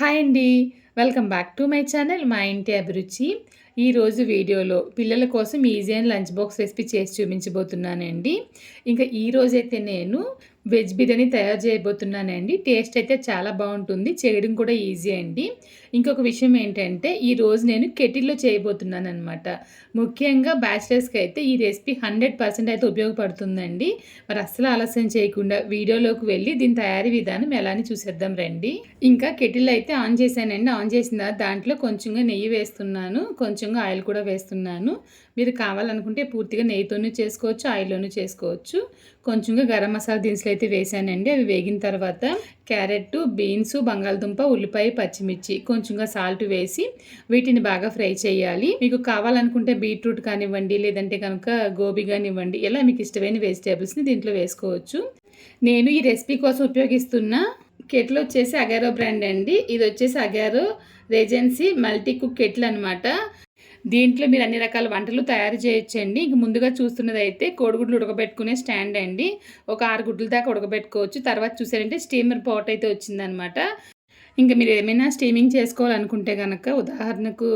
Hi అండి. Welcome back to my channel మా ఇంటి అభిరుచి. ఈరోజు వీడియోలో పిల్లల కోసం easy and lunch box recipe చేసి చూపించబోతున్నానండి. ఇంకా ఈరోజైతే నేను వెజ్ బిర్యానీ తయారు చేయబోతున్నానండి. టేస్ట్ అయితే చాలా బాగుంటుంది. చేయడం కూడా ఈజీ అండి. ఇంకొక విషయం ఏంటంటే ఈరోజు నేను కెటిల్లో చేయబోతున్నాను అనమాట ముఖ్యంగా బ్యాచిలర్స్కి అయితే ఈ రెసిపీ హండ్రెడ్ పర్సెంట్ అయితే ఉపయోగపడుతుందండి. మరి అస్సలు ఆలస్యం చేయకుండా వీడియోలోకి వెళ్ళి దీని తయారీ విధానం ఎలా అని చూసేద్దాం రండి. ఇంకా కెటిల్ అయితే ఆన్ చేశానండి. ఆన్ చేసిన దాంట్లో కొంచెంగా నెయ్యి వేస్తున్నాను. కొంచెం కొంచెంగా ఆయిల్ కూడా వేస్తున్నాను. మీరు కావాలనుకుంటే పూర్తిగా నెయ్యితోనూ చేసుకోవచ్చు ఆయిల్లోనూ చేసుకోవచ్చు. కొంచెంగా గరం మసాలా దినుసులు అయితే వేసానండి. అవి వేగిన తర్వాత క్యారెట్ బీన్స్ బంగాళదుంప ఉల్లిపాయ పచ్చిమిర్చి కొంచెంగా సాల్ట్ వేసి వీటిని బాగా ఫ్రై చేయాలి. మీకు కావాలనుకుంటే బీట్రూట్ కానివ్వండి లేదంటే కనుక గోబీ కానివ్వండి ఇలా మీకు ఇష్టమైన వెజిటేబుల్స్ని దీంట్లో వేసుకోవచ్చు. నేను ఈ రెసిపీ కోసం ఉపయోగిస్తున్న కెట్లు వచ్చేసి అగారో బ్రాండ్ అండి. ఇది వచ్చేసి Agaro regency multi cook kettle అనమాట దీంట్లో మీరు అన్ని రకాల వంటలు తయారు చేయొచ్చండి. ఇంక ముందుగా చూస్తున్నది అయితే కోడిగుడ్లు ఉడకబెట్టుకునే స్టాండ్ అండి. ఒక ఆరు గుడ్లు దాకా ఉడకబెట్టుకోవచ్చు. తర్వాత చూసారంటే స్టీమర్ పాట్ అయితే వచ్చిందనమాట. ఇంకా మీరు ఏమైనా స్టీమింగ్ చేసుకోవాలనుకుంటే కనుక ఉదాహరణకు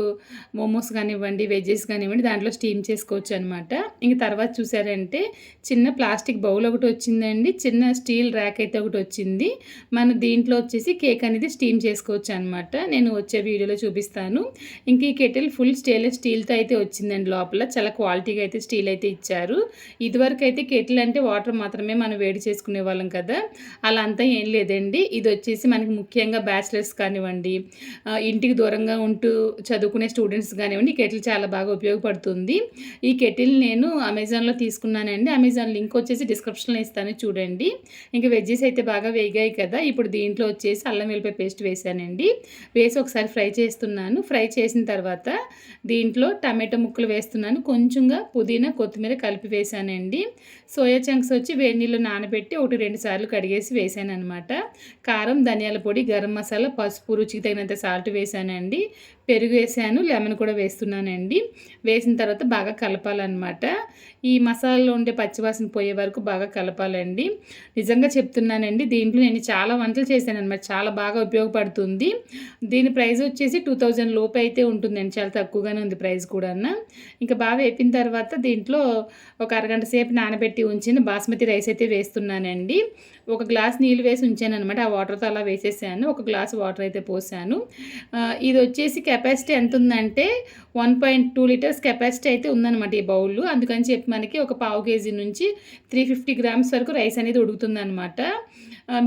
మోమోస్ కానివ్వండి వెజెస్ కానివ్వండి దాంట్లో స్టీమ్ చేసుకోవచ్చు అనమాట ఇంక తర్వాత చూసారంటే చిన్న ప్లాస్టిక్ బౌల్ ఒకటి వచ్చిందండి. చిన్న స్టీల్ ర్యాక్ అయితే ఒకటి వచ్చింది. మనం దీంట్లో వచ్చేసి కేక్ అనేది స్టీమ్ చేసుకోవచ్చు అనమాట నేను వచ్చే వీడియోలో చూపిస్తాను. ఇంక ఈ కెటిల్ ఫుల్ స్టెయిన్లెస్ స్టీల్తో అయితే వచ్చిందండి లోపల. చాలా క్వాలిటీగా అయితే స్టీల్ అయితే ఇచ్చారు. ఇదివరకు అయితే కెటిల్ అంటే వాటర్ మాత్రమే మనం వేడి చేసుకునే వాళ్ళం కదా. అలా అంతా ఏం లేదండి. ఇది వచ్చేసి మనకి ముఖ్యంగా బ్యాచ్ బ్యాచిలర్స్ కానివ్వండి ఇంటికి దూరంగా ఉంటూ చదువుకునే స్టూడెంట్స్ కానివ్వండి ఈ కెటిల్ చాలా బాగా ఉపయోగపడుతుంది. ఈ కెటిల్ నేను అమెజాన్లో తీసుకున్నానండి. అమెజాన్ లింక్ వచ్చేసి డిస్క్రిప్షన్లో ఇస్తాను చూడండి. ఇంకా వెజ్జెస్ అయితే బాగా వేగాయి కదా. ఇప్పుడు దీంట్లో వచ్చేసి అల్లం వెల్లిపాయ పేస్ట్ వేసానండి. వేసి ఒకసారి ఫ్రై చేస్తున్నాను. ఫ్రై చేసిన తర్వాత దీంట్లో టమాటో ముక్కలు వేస్తున్నాను. కొంచెంగా పుదీనా కొత్తిమీర కలిపి వేసానండి. సోయా చంక్స్ వచ్చి వేడి నీళ్ళు నానబెట్టి ఒకటి రెండు సార్లు కడిగేసి వేసాను అనమాట కారం ధనియాల పొడి గరం మసాలా మసాలా పసుపు రుచికి తగినంత సాల్ట్ వేసానండి పెరుగు వేసాను లెమన్ కూడా వేస్తున్నానండి. వేసిన తర్వాత బాగా కలపాలన్నమాట. ఈ మసాలాలో ఉండే పచ్చివాసన పోయే వరకు బాగా కలపాలండి. నిజంగా చెప్తున్నానండి దీంట్లో నేను చాలా వంటలు చేశాను అనమాట చాలా బాగా ఉపయోగపడుతుంది. దీని ప్రైస్ వచ్చేసి టూ థౌజండ్ లోపు అయితే ఉంటుందండి. చాలా తక్కువగానే ఉంది ప్రైస్ కూడా ఇంకా బాగా వేపిన తర్వాత దీంట్లో ఒక అరగంట సేపు నానబెట్టి ఉంచిన బాస్మతి రైస్ అయితే వేస్తున్నానండి. ఒక గ్లాస్ నీళ్ళు వేసి ఉంచాను అనమాట ఆ వాటర్తో అలా వేసేసాను. ఒక గ్లాస్ వాటర్ అయితే పోసాను. ఇది వచ్చేసి కెపాసిటీ ఎంత ఉందంటే one point two litres capacity అయితే ఉందన్నమాట ఈ బౌల్. అందుకని చెప్పి మనకి ఒక పావు కేజీ నుంచి త్రీ ఫిఫ్టీ గ్రామ్స్ వరకు రైస్ అనేది ఉడుకుతుందన్నమాట.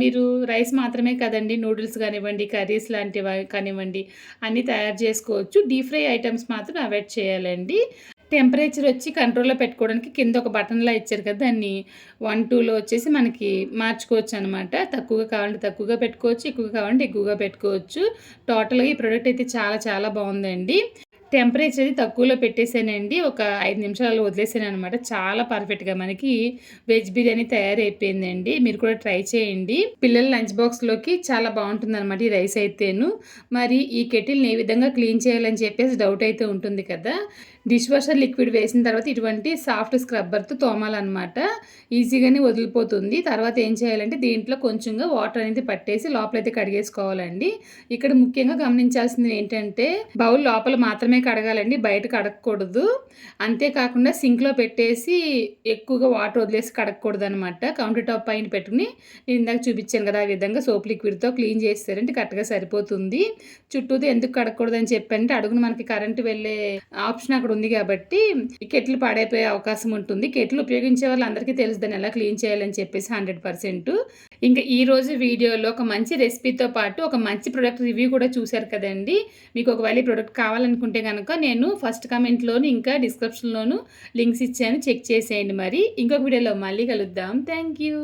మీరు రైస్ మాత్రమే కదండి నూడిల్స్ కానివ్వండి కర్రీస్ లాంటివి కానివ్వండి అన్నీ తయారు చేసుకోవచ్చు. డీప్ ఫ్రై ఐటమ్స్ మాత్రం అవాయిడ్ చేయాలండి. టెంపరేచర్ వచ్చి కంట్రోల్లో పెట్టుకోవడానికి కింద ఒక బటన్లా ఇచ్చారు కదా దాన్ని వన్ టూలో వచ్చేసి మనకి మార్చుకోవచ్చు అనమాట తక్కువగా కావాలంటే తక్కువగా పెట్టుకోవచ్చు ఎక్కువగా కావాలంటే ఎక్కువగా పెట్టుకోవచ్చు. టోటల్గా ఈ ప్రోడక్ట్ అయితే చాలా చాలా బాగుందండి. టెంపరేచర్ అది తక్కువలో పెట్టేసానండి ఒక ఐదు నిమిషాలు వదిలేసాను అనమాట చాలా పర్ఫెక్ట్గా మనకి వెజ్ బిర్యానీ తయారైపోయిందండి. మీరు కూడా ట్రై చేయండి. పిల్లల లంచ్ బాక్స్లోకి చాలా బాగుంటుంది అనమాట ఈ రైస్ అయితేను. మరి ఈ కెటిల్ని ఏ విధంగా క్లీన్ చేయాలని చెప్పేసి డౌట్ అయితే ఉంటుంది కదా. డిష్ వాషర్ లిక్విడ్ వేసిన తర్వాత ఇటువంటి సాఫ్ట్ స్క్రబ్బర్తో తోమాలన్నమాట. ఈజీగానే వదిలిపోతుంది. తర్వాత ఏం చేయాలంటే దీంట్లో కొంచెంగా వాటర్ అనేది పట్టేసి లోపలైతే కడిగేసుకోవాలండి. ఇక్కడ ముఖ్యంగా గమనించాల్సింది ఏంటంటే బౌల్ లోపల మాత్రమే కడగాలండి. బయట కడగకూడదు. అంతేకాకుండా సింక్లో పెట్టేసి ఎక్కువగా వాటర్ వదిలేసి కడగకూడదు అనమాట కౌంటర్ టాప్ పైన పెట్టుకుని నేను ఇందాక చూపించాను కదా ఆ విధంగా సోప్ లిక్విడ్తో క్లీన్ చేస్తారంటే కరెక్ట్గా సరిపోతుంది. చుట్టూతో ఎందుకు కడగకూడదు అని చెప్పంటే అడుగును మనకి కరెంట్ వెళ్ళే ఆప్షన్ అక్కడ ఉంది కాబట్టి ఈ కెట్లు పాడైపోయే అవకాశం ఉంటుంది. కెట్లు ఉపయోగించే వాళ్ళు అందరికీ తెలుసు దాన్ని ఎలా క్లీన్ చేయాలని చెప్పేసి హండ్రెడ్ పర్సెంట్. ఇంకా ఈ రోజు వీడియోలో ఒక మంచి రెసిపీతో పాటు ఒక మంచి ప్రొడక్ట్ రివ్యూ కూడా చూశారు కదండి. మీకు ఒకవేళ ఈ ప్రొడక్ట్ కావాలనుకుంటే కనుక నేను ఫస్ట్ కమెంట్లోను ఇంకా డిస్క్రిప్షన్లోను లింక్స్ ఇచ్చాను. చెక్ చేసేయండి మరి. ఇంకొక వీడియోలో మళ్ళీ కలుద్దాం. Thank you.